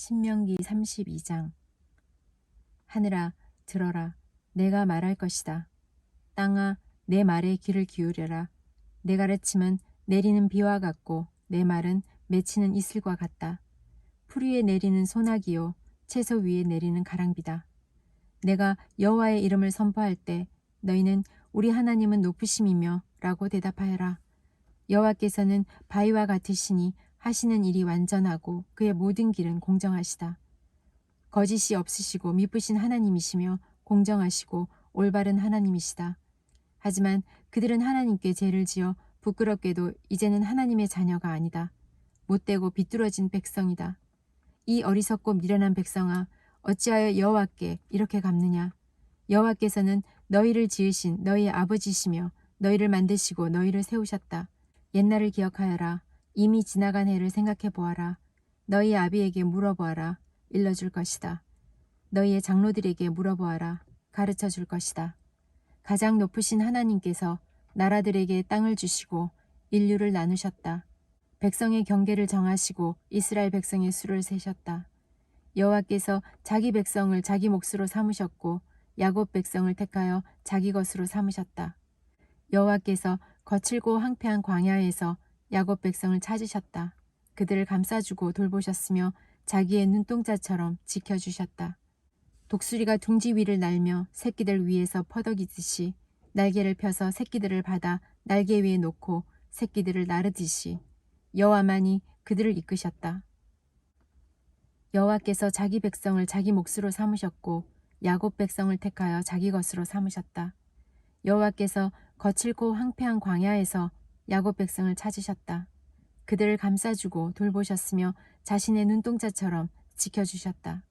신명기 32장 하늘아 들어라 내가 말할 것이다. 땅아 내 말에 귀를 기울여라. 내 가르침은 내리는 비와 같고 내 말은 맺히는 이슬과 같다. 풀 위에 내리는 소나기요 채소 위에 내리는 가랑비다. 내가 여호와의 이름을 선포할 때 너희는 우리 하나님은 높으심이며 라고 대답하여라. 여호와께서는 바위와 같으시니 하시는 일이 완전하고 그의 모든 길은 공정하시다. 거짓이 없으시고 미쁘신 하나님이시며 공정하시고 올바른 하나님이시다. 하지만 그들은 하나님께 죄를 지어 부끄럽게도 이제는 하나님의 자녀가 아니다. 못되고 비뚤어진 백성이다. 이 어리석고 미련한 백성아 어찌하여 여호와께 이렇게 갚느냐 여호와께서는 너희를 지으신 너희의 아버지시며 너희를 만드시고 너희를 세우셨다. 옛날을 기억하여라. 이미 지나간 해를 생각해 보아라. 너희 아비에게 물어보아라. 일러줄 것이다. 너희의 장로들에게 물어보아라. 가르쳐 줄 것이다. 가장 높으신 하나님께서 나라들에게 땅을 주시고 인류를 나누셨다. 백성의 경계를 정하시고 이스라엘 백성의 수를 세셨다. 여호와께서 자기 백성을 자기 몫으로 삼으셨고 야곱 백성을 택하여 자기 것으로 삼으셨다. 여호와께서 거칠고 황폐한 광야에서 야곱 백성을 찾으셨다. 그들을 감싸주고 돌보셨으며 자기의 눈동자처럼 지켜주셨다. 독수리가 둥지 위를 날며 새끼들 위에서 퍼덕이듯이 날개를 펴서 새끼들을 받아 날개 위에 놓고 새끼들을 나르듯이 여호와만이 그들을 이끄셨다. 여호와께서 자기 백성을 자기 몫으로 삼으셨고 야곱 백성을 택하여 자기 것으로 삼으셨다. 여호와께서 거칠고 황폐한 광야에서 야곱 백성을 찾으셨다. 그들을 감싸주고 돌보셨으며 자신의 눈동자처럼 지켜주셨다.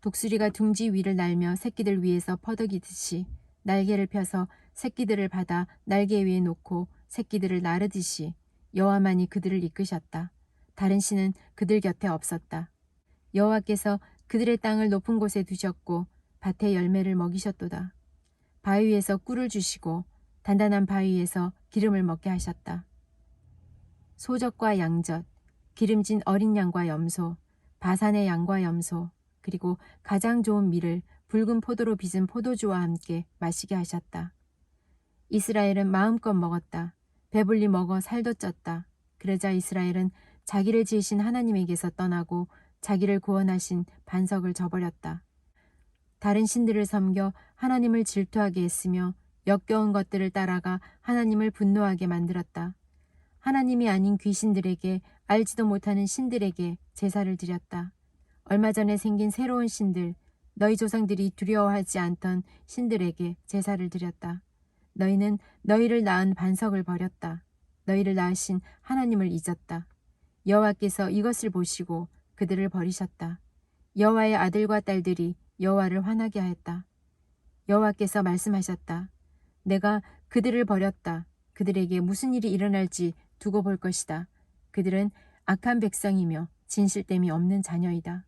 독수리가 둥지 위를 날며 새끼들 위에서 퍼덕이듯이 날개를 펴서 새끼들을 받아 날개 위에 놓고 새끼들을 나르듯이 여호와만이 그들을 이끄셨다. 다른 신은 그들 곁에 없었다. 여호와께서 그들의 땅을 높은 곳에 두셨고 밭에 열매를 먹이셨도다. 바위에서 꿀을 주시고 단단한 바위에서 기름을 먹게 하셨다. 소적과 양젖, 기름진 어린 양과 염소, 바산의 양과 염소, 그리고 가장 좋은 밀을 붉은 포도로 빚은 포도주와 함께 마시게 하셨다. 이스라엘은 마음껏 먹었다. 배불리 먹어 살도 쪘다. 그러자 이스라엘은 자기를 지으신 하나님에게서 떠나고 자기를 구원하신 반석을 저버렸다. 다른 신들을 섬겨 하나님을 질투하게 했으며 역겨운 것들을 따라가 하나님을 분노하게 만들었다. 하나님이 아닌 귀신들에게 알지도 못하는 신들에게 제사를 드렸다. 얼마 전에 생긴 새로운 신들, 너희 조상들이 두려워하지 않던 신들에게 제사를 드렸다. 너희는 너희를 낳은 반석을 버렸다. 너희를 낳으신 하나님을 잊었다. 여호와께서 이것을 보시고 그들을 버리셨다. 여호와의 아들과 딸들이 여호와를 화나게 하였다. 여호와께서 말씀하셨다. 내가 그들을 버렸다. 그들에게 무슨 일이 일어날지 두고 볼 것이다. 그들은 악한 백성이며 진실됨이 없는 자녀이다.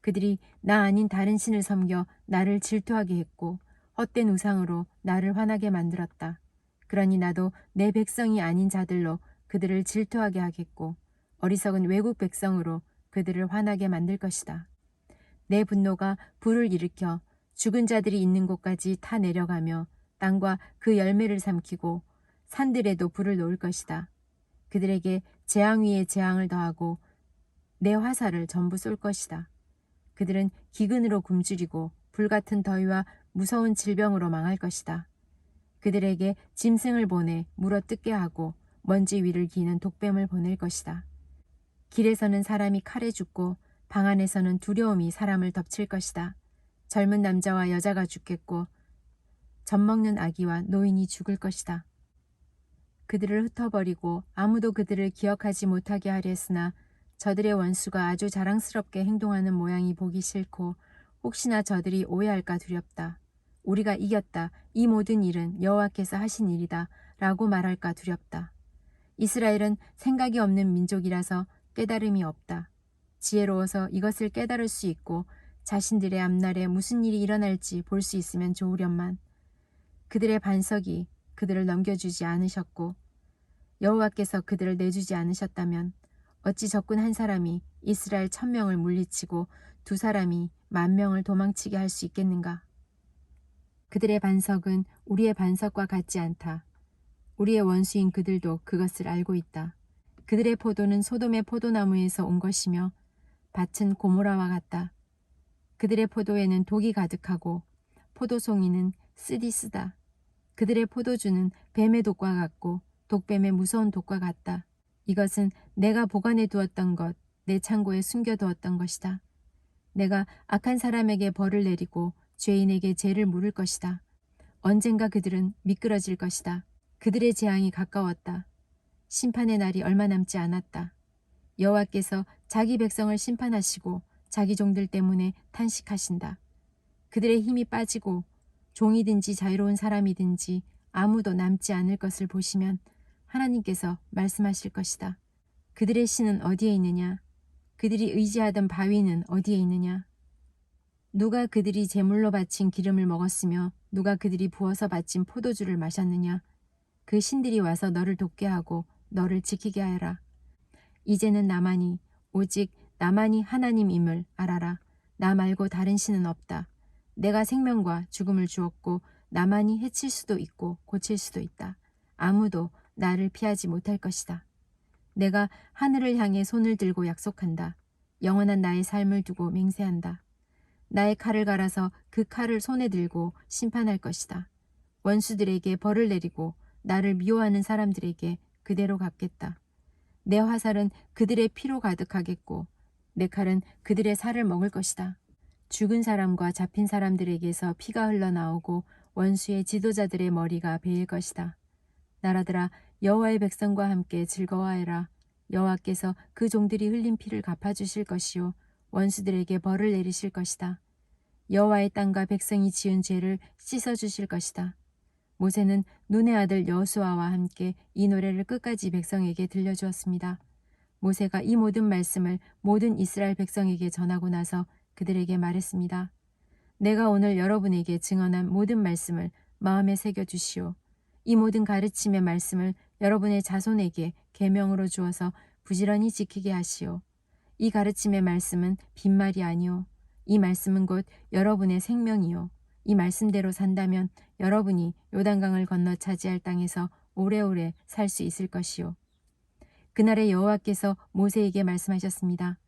그들이 나 아닌 다른 신을 섬겨 나를 질투하게 했고 헛된 우상으로 나를 화나게 만들었다. 그러니 나도 내 백성이 아닌 자들로 그들을 질투하게 하겠고 어리석은 외국 백성으로 그들을 화나게 만들 것이다. 내 분노가 불을 일으켜 죽은 자들이 있는 곳까지 타 내려가며 땅과 그 열매를 삼키고 산들에도 불을 놓을 것이다. 그들에게 재앙 위에 재앙을 더하고 내 화살을 전부 쏠 것이다. 그들은 기근으로 굶주리고 불같은 더위와 무서운 질병으로 망할 것이다. 그들에게 짐승을 보내 물어 뜯게 하고 먼지 위를 기는 독뱀을 보낼 것이다. 길에서는 사람이 칼에 죽고 방 안에서는 두려움이 사람을 덮칠 것이다. 젊은 남자와 여자가 죽겠고 젖 먹는 아기와 노인이 죽을 것이다. 그들을 흩어버리고 아무도 그들을 기억하지 못하게 하려 했으나 저들의 원수가 아주 자랑스럽게 행동하는 모양이 보기 싫고 혹시나 저들이 오해할까 두렵다. 우리가 이겼다. 이 모든 일은 여호와께서 하신 일이다. 라고 말할까 두렵다. 이스라엘은 생각이 없는 민족이라서 깨달음이 없다. 지혜로워서 이것을 깨달을 수 있고 자신들의 앞날에 무슨 일이 일어날지 볼 수 있으면 좋으련만 그들의 반석이 그들을 넘겨주지 않으셨고 여호와께서 그들을 내주지 않으셨다면 어찌 적군 한 사람이 이스라엘 천명을 물리치고 두 사람이 만 명을 도망치게 할 수 있겠는가? 그들의 반석은 우리의 반석과 같지 않다. 우리의 원수인 그들도 그것을 알고 있다. 그들의 포도는 소돔의 포도나무에서 온 것이며 밭은 고모라와 같다. 그들의 포도에는 독이 가득하고 포도송이는 쓰디 쓰다. 그들의 포도주는 뱀의 독과 같고 독뱀의 무서운 독과 같다. 이것은 내가 보관해 두었던 것, 내 창고에 숨겨 두었던 것이다. 내가 악한 사람에게 벌을 내리고 죄인에게 죄를 물을 것이다. 언젠가 그들은 미끄러질 것이다. 그들의 재앙이 가까웠다. 심판의 날이 얼마 남지 않았다. 여호와께서 자기 백성을 심판하시고 자기 종들 때문에 탄식하신다. 그들의 힘이 빠지고 종이든지 자유로운 사람이든지 아무도 남지 않을 것을 보시면 하나님께서 말씀하실 것이다. 그들의 신은 어디에 있느냐? 그들이 의지하던 바위는 어디에 있느냐? 누가 그들이 제물로 바친 기름을 먹었으며 누가 그들이 부어서 바친 포도주를 마셨느냐? 그 신들이 와서 너를 돕게 하고 너를 지키게 하여라. 이제는 나만이 오직 나만이 하나님임을 알아라. 나 말고 다른 신은 없다. 내가 생명과 죽음을 주었고 나만이 해칠 수도 있고 고칠 수도 있다. 아무도 나를 피하지 못할 것이다. 내가 하늘을 향해 손을 들고 약속한다. 영원한 나의 삶을 두고 맹세한다. 나의 칼을 갈아서 그 칼을 손에 들고 심판할 것이다. 원수들에게 벌을 내리고 나를 미워하는 사람들에게 그대로 갚겠다. 내 화살은 그들의 피로 가득하겠고 내 칼은 그들의 살을 먹을 것이다. 죽은 사람과 잡힌 사람들에게서 피가 흘러나오고 원수의 지도자들의 머리가 베일 것이다. 나라들아 여호와의 백성과 함께 즐거워하라. 여호와께서 그 종들이 흘린 피를 갚아주실 것이요 원수들에게 벌을 내리실 것이다. 여호와의 땅과 백성이 지은 죄를 씻어주실 것이다. 모세는 눈의 아들 여수아와 함께 이 노래를 끝까지 백성에게 들려주었습니다. 모세가 이 모든 말씀을 모든 이스라엘 백성에게 전하고 나서 그들에게 말했습니다. 내가 오늘 여러분에게 증언한 모든 말씀을 마음에 새겨 주시오. 이 모든 가르침의 말씀을 여러분의 자손에게 계명으로 주어서 부지런히 지키게 하시오. 이 가르침의 말씀은 빈말이 아니오. 이 말씀은 곧 여러분의 생명이요. 이 말씀대로 산다면 여러분이 요단강을 건너 차지할 땅에서 오래오래 살 수 있을 것이요. 그날에 여호와께서 모세에게 말씀하셨습니다.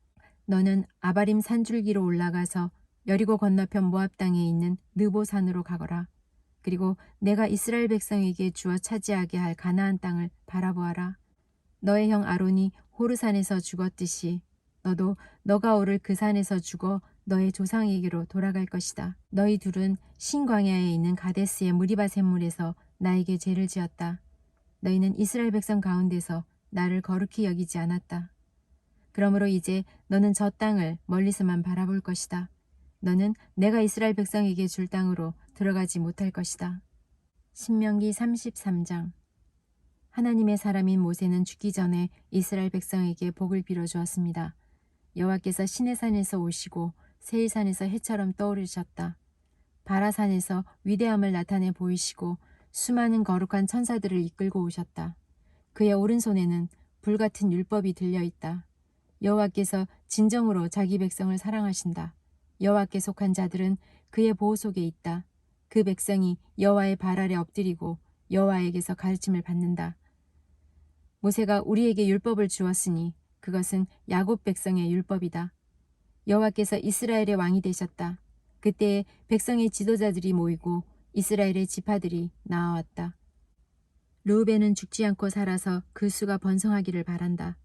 너는 아바림 산줄기로 올라가서 여리고 건너편 모압 땅에 있는 느보산으로 가거라. 그리고 내가 이스라엘 백성에게 주어 차지하게 할 가나안 땅을 바라보아라. 너의 형 아론이 호르산에서 죽었듯이 너도 너가 오를 그 산에서 죽어 너의 조상에게로 돌아갈 것이다. 너희 둘은 신광야에 있는 가데스의 무리바 샘물에서 나에게 죄를 지었다. 너희는 이스라엘 백성 가운데서 나를 거룩히 여기지 않았다. 그러므로 이제 너는 저 땅을 멀리서만 바라볼 것이다. 너는 내가 이스라엘 백성에게 줄 땅으로 들어가지 못할 것이다. 신명기 33장 하나님의 사람인 모세는 죽기 전에 이스라엘 백성에게 복을 빌어 주었습니다. 여호와께서 시내산에서 오시고 세일산에서 해처럼 떠오르셨다. 바라산에서 위대함을 나타내 보이시고 수많은 거룩한 천사들을 이끌고 오셨다. 그의 오른손에는 불같은 율법이 들려 있다. 여호와께서 진정으로 자기 백성을 사랑하신다. 여호와께 속한 자들은 그의 보호 속에 있다. 그 백성이 여호와의 발 아래 엎드리고 여호와에게서 가르침을 받는다. 모세가 우리에게 율법을 주었으니 그것은 야곱 백성의 율법이다. 여호와께서 이스라엘의 왕이 되셨다. 그때 백성의 지도자들이 모이고 이스라엘의 지파들이 나와왔다. 르우벤은 죽지 않고 살아서 그 수가 번성하기를 바란다.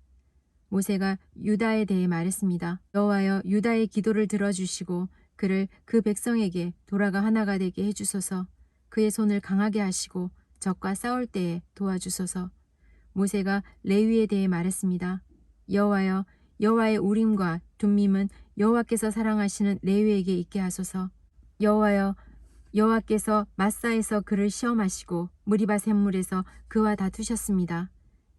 모세가 유다에 대해 말했습니다. 여호와여 유다의 기도를 들어주시고 그를 그 백성에게 돌아가 하나가 되게 해주소서. 그의 손을 강하게 하시고 적과 싸울 때에 도와주소서. 모세가 레위에 대해 말했습니다. 여호와여 여호와의 우림과 둠밈은 여호와께서 사랑하시는 레위에게 있게 하소서. 여호와여 여호와께서 마사에서 그를 시험하시고 무리바 샘물에서 그와 다투셨습니다.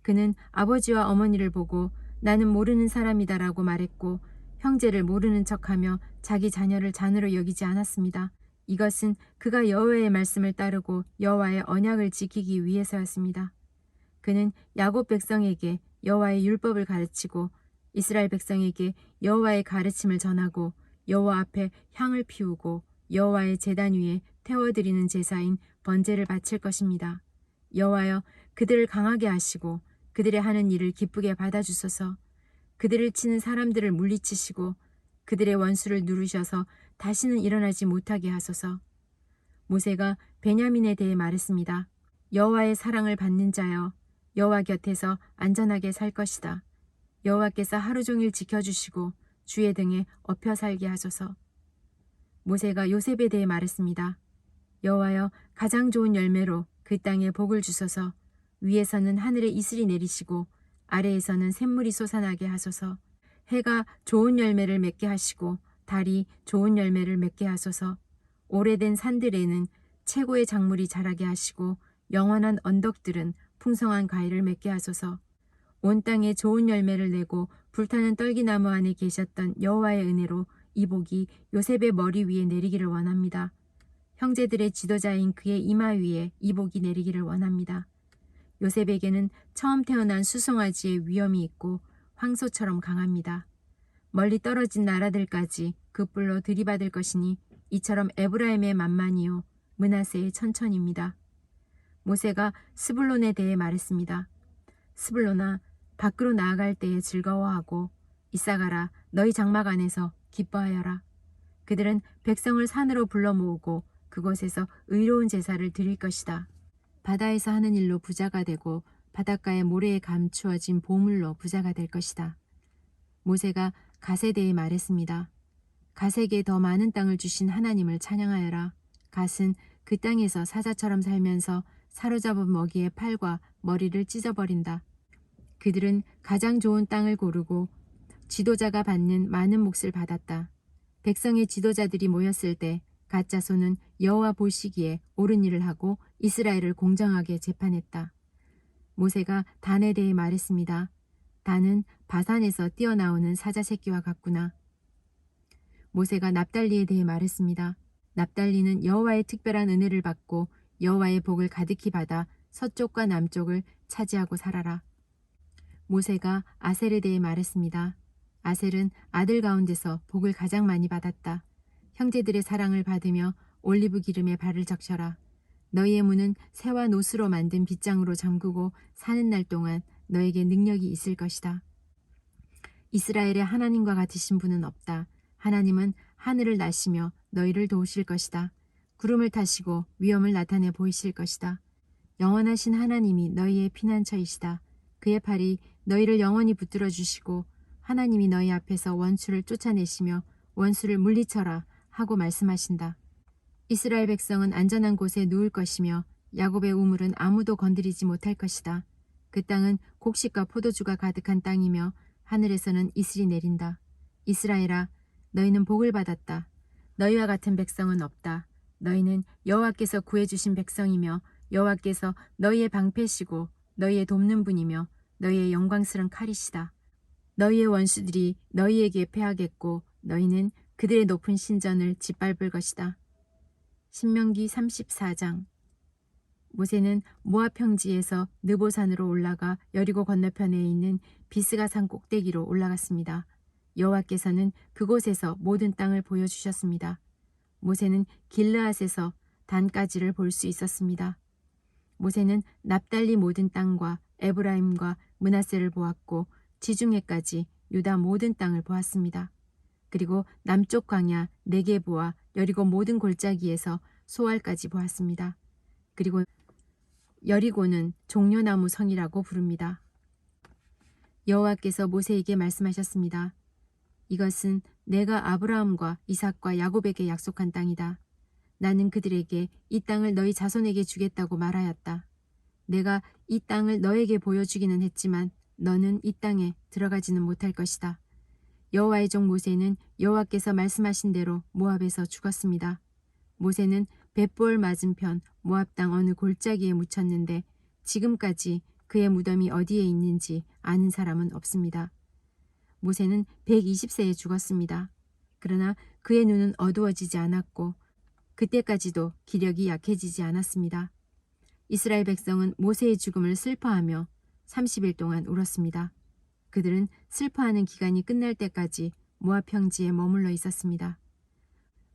그는 아버지와 어머니를 보고 나는 모르는 사람이다라고 말했고 형제를 모르는 척하며 자기 자녀를 잔으로 여기지 않았습니다. 이것은 그가 여호와의 말씀을 따르고 여호와의 언약을 지키기 위해서였습니다. 그는 야곱 백성에게 여호와의 율법을 가르치고 이스라엘 백성에게 여호와의 가르침을 전하고 여호와 앞에 향을 피우고 여호와의 제단 위에 태워드리는 제사인 번제를 바칠 것입니다. 여호와여 그들을 강하게 하시고 그들의 하는 일을 기쁘게 받아주소서. 그들을 치는 사람들을 물리치시고 그들의 원수를 누르셔서 다시는 일어나지 못하게 하소서. 모세가 베냐민에 대해 말했습니다. 여호와의 사랑을 받는 자여 여호와 곁에서 안전하게 살 것이다. 여호와께서 하루 종일 지켜주시고 주의 등에 엎여 살게 하소서. 모세가 요셉에 대해 말했습니다. 여호와여 가장 좋은 열매로 그 땅에 복을 주소서. 위에서는 하늘에 이슬이 내리시고 아래에서는 샘물이 솟아나게 하소서. 해가 좋은 열매를 맺게 하시고 달이 좋은 열매를 맺게 하소서. 오래된 산들에는 최고의 작물이 자라게 하시고 영원한 언덕들은 풍성한 과일을 맺게 하소서. 온 땅에 좋은 열매를 내고 불타는 떨기나무 안에 계셨던 여호와의 은혜로 이 복이 요셉의 머리 위에 내리기를 원합니다. 형제들의 지도자인 그의 이마 위에 이 복이 내리기를 원합니다. 요셉에게는 처음 태어난 수송아지의 위험이 있고 황소처럼 강합니다. 멀리 떨어진 나라들까지 그 뿔로 들이받을 것이니 이처럼 에브라임의 만만이요 문하세의 천천입니다. 모세가 스불론에 대해 말했습니다. 스불론아 밖으로 나아갈 때에 즐거워하고 이사가라 너희 장막 안에서 기뻐하여라. 그들은 백성을 산으로 불러 모으고 그곳에서 의로운 제사를 드릴 것이다. 바다에서 하는 일로 부자가 되고 바닷가의 모래에 감추어진 보물로 부자가 될 것이다. 모세가 갓에 대해 말했습니다. 갓에게 더 많은 땅을 주신 하나님을 찬양하여라. 갓은 그 땅에서 사자처럼 살면서 사로잡은 먹이의 팔과 머리를 찢어버린다. 그들은 가장 좋은 땅을 고르고 지도자가 받는 많은 몫을 받았다. 백성의 지도자들이 모였을 때 가짜손은 여호와 보시기에 옳은 일을 하고 이스라엘을 공정하게 재판했다. 모세가 단에 대해 말했습니다. 단은 바산에서 뛰어나오는 사자 새끼와 같구나. 모세가 납달리에 대해 말했습니다. 납달리는 여호와의 특별한 은혜를 받고 여호와의 복을 가득히 받아 서쪽과 남쪽을 차지하고 살아라. 모세가 아셀에 대해 말했습니다. 아셀은 아들 가운데서 복을 가장 많이 받았다. 형제들의 사랑을 받으며 올리브 기름에 발을 적셔라. 너희의 문은 새와 노스로 만든 빗장으로 잠그고 사는 날 동안 너에게 능력이 있을 것이다. 이스라엘의 하나님과 같으신 분은 없다. 하나님은 하늘을 나시며 너희를 도우실 것이다. 구름을 타시고 위험을 나타내 보이실 것이다. 영원하신 하나님이 너희의 피난처이시다. 그의 팔이 너희를 영원히 붙들어 주시고 하나님이 너희 앞에서 원수를 쫓아내시며 원수를 물리쳐라 하고 말씀하신다. 이스라엘 백성은 안전한 곳에 누울 것이며 야곱의 우물은 아무도 건드리지 못할 것이다. 그 땅은 곡식과 포도주가 가득한 땅이며 하늘에서는 이슬이 내린다. 이스라엘아, 너희는 복을 받았다. 너희와 같은 백성은 없다. 너희는 여호와께서 구해주신 백성이며 여호와께서 너희의 방패시고 너희의 돕는 분이며 너희의 영광스런 칼이시다. 너희의 원수들이 너희에게 패하겠고 너희는 그들의 높은 신전을 짓밟을 것이다. 신명기 34장 모세는 모압 평지에서 느보산으로 올라가 여리고 건너편에 있는 비스가산 꼭대기로 올라갔습니다. 여호와께서는 그곳에서 모든 땅을 보여주셨습니다. 모세는 길르앗에서 단까지를 볼 수 있었습니다. 모세는 납달리 모든 땅과 에브라임과 문하세를 보았고 지중해까지 유다 모든 땅을 보았습니다. 그리고 남쪽 광야 네게부와 여리고 모든 골짜기에서 소알까지 보았습니다. 그리고 여리고는 종려나무 성이라고 부릅니다. 여호와께서 모세에게 말씀하셨습니다. 이것은 내가 아브라함과 이삭과 야곱에게 약속한 땅이다. 나는 그들에게 이 땅을 너희 자손에게 주겠다고 말하였다. 내가 이 땅을 너에게 보여주기는 했지만 너는 이 땅에 들어가지는 못할 것이다. 여호와의 종 모세는 여호와께서 말씀하신 대로 모압에서 죽었습니다. 모세는 벳볼 맞은편 모압 땅 어느 골짜기에 묻혔는데 지금까지 그의 무덤이 어디에 있는지 아는 사람은 없습니다. 모세는 120세에 죽었습니다. 그러나 그의 눈은 어두워지지 않았고 그때까지도 기력이 약해지지 않았습니다. 이스라엘 백성은 모세의 죽음을 슬퍼하며 30일 동안 울었습니다. 그들은 슬퍼하는 기간이 끝날 때까지 모압 평지에 머물러 있었습니다.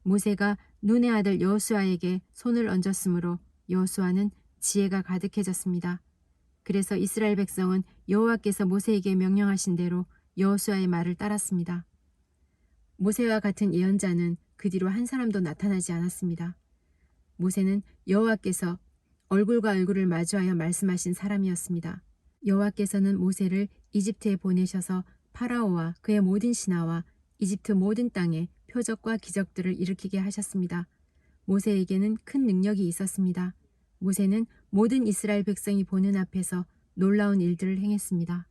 모세가 눈의 아들 여호수아에게 손을 얹었으므로 여호수아는 지혜가 가득해졌습니다. 그래서 이스라엘 백성은 여호와께서 모세에게 명령하신 대로 여호수아의 말을 따랐습니다. 모세와 같은 예언자는 그 뒤로 한 사람도 나타나지 않았습니다. 모세는 여호와께서 얼굴과 얼굴을 마주하여 말씀하신 사람이었습니다. 여호와께서는 모세를 이집트에 보내셔서 파라오와 그의 모든 신하와 이집트 모든 땅에 표적과 기적들을 일으키게 하셨습니다. 모세에게는 큰 능력이 있었습니다. 모세는 모든 이스라엘 백성이 보는 앞에서 놀라운 일들을 행했습니다.